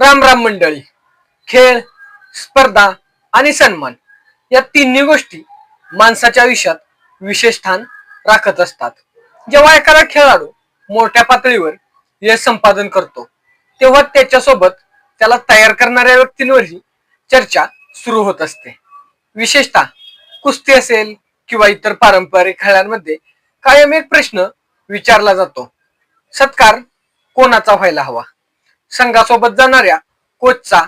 राम राम मंडळी खेळ स्पर्धा आणि सन्मान या तिन्ही गोष्टी माणसाच्या आयुष्यात विशेष स्थान राखत असतात. जेव्हा एखादा खेळाडू मोठ्या पातळीवर यश संपादन करतो तेव्हा त्याच्यासोबत त्याला तयार करणाऱ्या व्यक्तींवरही चर्चा सुरू होत असते. विशेषतः कुस्ती असेल किंवा इतर पारंपरिक खेळांमध्ये कायम एक प्रश्न विचारला जातो सत्कार कोणाचा व्हायला हवा? संघासोबत जाणाऱ्या कोचचा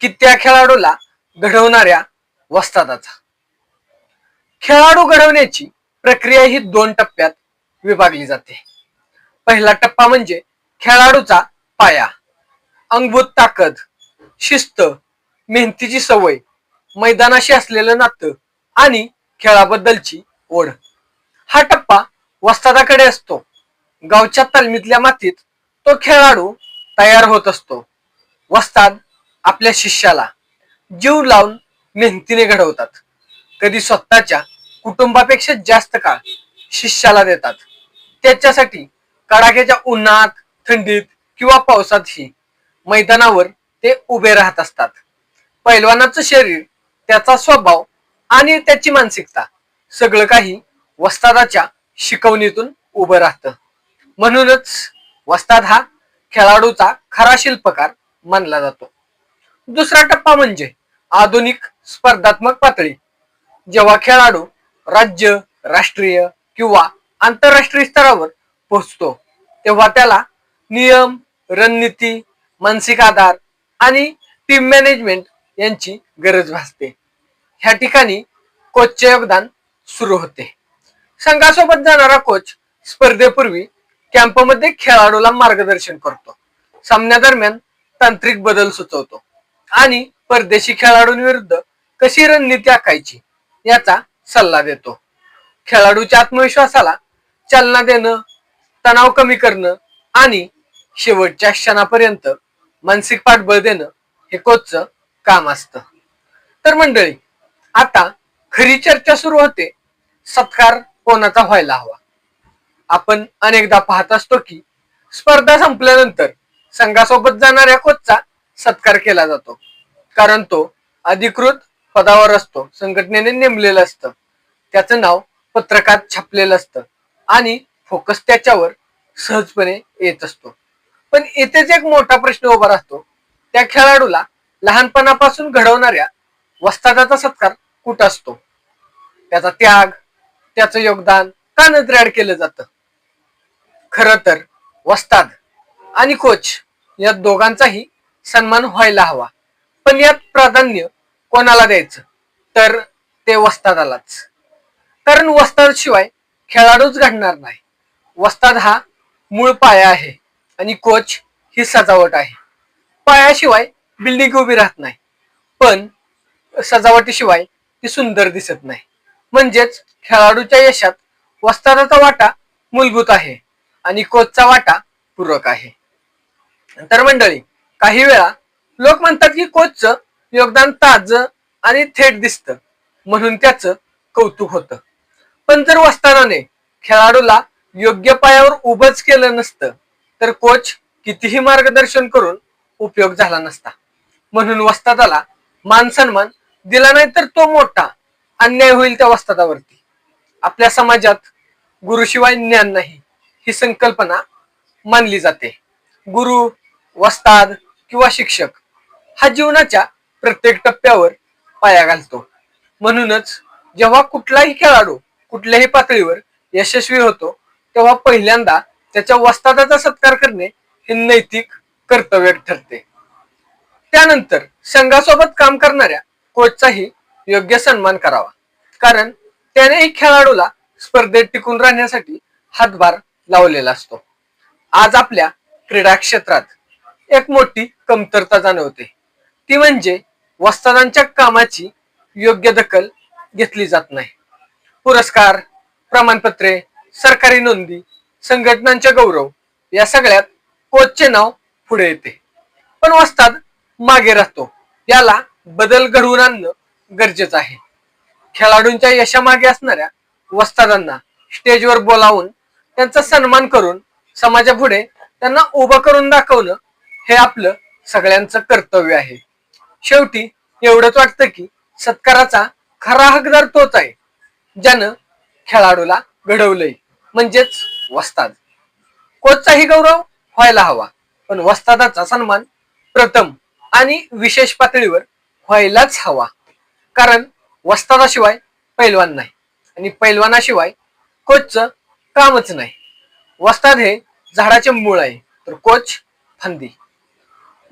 की त्या खेळाडूला घडवणाऱ्या वस्तादाचा. खेळाडू घडवण्याची प्रक्रिया ही दोन टप्प्यात विभागली जाते. पहिला टप्पा म्हणजे खेळाडूचा पाया अंगभूत ताकद शिस्त मेहनतीची सवय मैदानाशी असलेलं नातं आणि खेळाबद्दलची ओढ. हा टप्पा वस्तादाकडे असतो. गावच्या तालमीतल्या मातीत तो खेळाडू तयार होत असतो. वस्ताद आपल्या शिष्याला जीव लावून मेहनतीने घडवतात. कधी स्वतःच्या कुटुंबापेक्षा जास्त काळ शिष्याला देतात. त्याच्यासाठी कडाक्याच्या उन्हात थंडीत किंवा पावसातही मैदानावर ते उभे राहत असतात. पैलवानाचं शरीर त्याचा स्वभाव आणि त्याची मानसिकता सगळं काही वस्तादाच्या शिकवणीतून उभं राहतं. म्हणूनच वस्ताद हा खेळाडूचा खरा शिल्पकार मानला जातो. दुसरा टप्पा म्हणजे आधुनिक स्पर्धात्मक पातळी. जेव्हा खेळाडू राज्य राष्ट्रीय किंवा आंतरराष्ट्रीय स्तरावर पोहोचतो तेव्हा त्याला नियम रणनीती मानसिक आधार आणि टीम मॅनेजमेंट यांची गरज भासते. ह्या ठिकाणी कोचचे योगदान सुरू होते. संघासोबत जाणारा कोच स्पर्धेपूर्वी कॅम्पमध्ये खेळाडूला मार्गदर्शन करतो. सामन्यादरम्यान तांत्रिक बदल सुचवतो. आणि परदेशी खेळाडूंविरुद्ध कशी रणनीती आखायची याचा सल्ला देतो. खेळाडूच्या आत्मविश्वासाला चालना देणं तणाव कमी करणं आणि शेवटच्या क्षणापर्यंत मानसिक पाठबळ देणं हे कोचचं काम असतं. तर मंडळी आता खरी चर्चा सुरू होते. सत्कार कोणाचा व्हायला हवा? आपण अनेकदा पाहत असतो की स्पर्धा संपल्यानंतर संघासोबत जाणाऱ्या कोचचा सत्कार केला जातो. कारण तो अधिकृत पदावर असतो संघटनेने नेमलेलं असतं. त्याचं नाव पत्रकात छापलेलं असतं आणि फोकस त्याच्यावर सहजपणे येत असतो. पण येथेच एक मोठा प्रश्न उभा राहतो. त्या खेळाडूला लहानपणापासून घडवणाऱ्या वस्तादाचा सत्कार कुठं असतो? त्याचा त्याग त्याचं योगदान का नजरेआड केलं जातं? खरं तर वस्ताद आणि कोच या दोघांचाही सन्मान व्हायला हवा. पण यात प्राधान्य कोणाला द्यायचं? तर ते वस्तादालाच. कारण वस्ताद शिवाय खेळाडूच घडणार नाही. वस्ताद हा मूळ पाया आहे आणि कोच ही सजावट आहे. पायाशिवाय बिल्डिंग उभी राहत नाही. पण सजावटीशिवाय ती सुंदर दिसत नाही. म्हणजेच खेळाडूच्या यशात वस्तादाचा वाटा मूलभूत आहे. आणि कोचचा वाटा पूरक आहे. तर मंडळी काही वेळा लोक म्हणतात की कोचचं योगदान ताज आणि थेट दिसतं. म्हणून त्याचं कौतुक होतं. पण जर वस्तानाने खेळाडूला योग्य पायावर उभंच केलं नसतं तर कोच कितीही मार्गदर्शन करून उपयोग झाला नसता. म्हणून वस्तादाला मान सन्मान दिला नाही तर तो मोठा अन्याय होईल त्या वस्तादावरती. आपल्या समाजात गुरुशिवाय ज्ञान नाही. ही संकल्पना मानली जाते. गुरु वस्ताद किंवा शिक्षक हा जीवनाच्या प्रत्येक टप्प्यावर पाया घालतो. म्हणूनच जेव्हा कुठलाही खेळाडू कुठल्याही पातळीवर यशस्वी होतो तेव्हा पहिल्यांदा त्याच्या वस्तादाचा सत्कार करणे हे नैतिक कर्तव्य ठरते. त्यानंतर संघासोबत काम करणाऱ्या कोचचाही योग्य सन्मान करावा. कारण त्यानेही खेळाडूला स्पर्धेत टिकून राहण्यासाठी हातभार लावलेला असतो. आज आपल्या क्रीडा क्षेत्रात एक मोठी कमतरता जाणवते. ती म्हणजे वस्तादांच्या कामाची योग्य दखल घेतली जात नाही. पुरस्कार प्रमाणपत्रे सरकारी नोंदी संघटनांचे गौरव या सगळ्यात कोचचे नाव पुढे येते. पण वस्ताद मागे राहतो. याला बदल घडवून आणणं गरजेचं आहे. खेळाडूंच्या यशामागे असणाऱ्या वस्तादांना स्टेजवर बोलावून त्यांचा सन्मान करून समाजापुढे त्यांना उभं करून दाखवणं हे आपलं सगळ्यांचं कर्तव्य आहे. शेवटी एवढंच वाटतं की सत्काराचा खरा हकदार तोच आहे ज्यानं खेळाडूला घडवलंय. म्हणजेच वस्ताद. कोचचाही गौरव व्हायला हवा पण वस्तादाचा सन्मान प्रथम आणि विशेष पातळीवर व्हायलाच हवा. कारण वस्तादाशिवाय पैलवान नाही. आणि पैलवानाशिवाय कोचचं कामच नाही. वस्ताद हे झाडाचे मूळ आहे. तर कोच फांदी.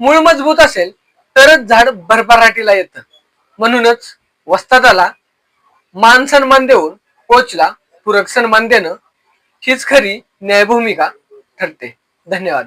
मूळ मजबूत असेल तरच झाड भरभराटीला येतं. म्हणूनच वस्तादाला मान सन्मान देऊन कोचला पूरक सन्मान देणं हीच खरी न्यायभूमिका ठरते. धन्यवाद.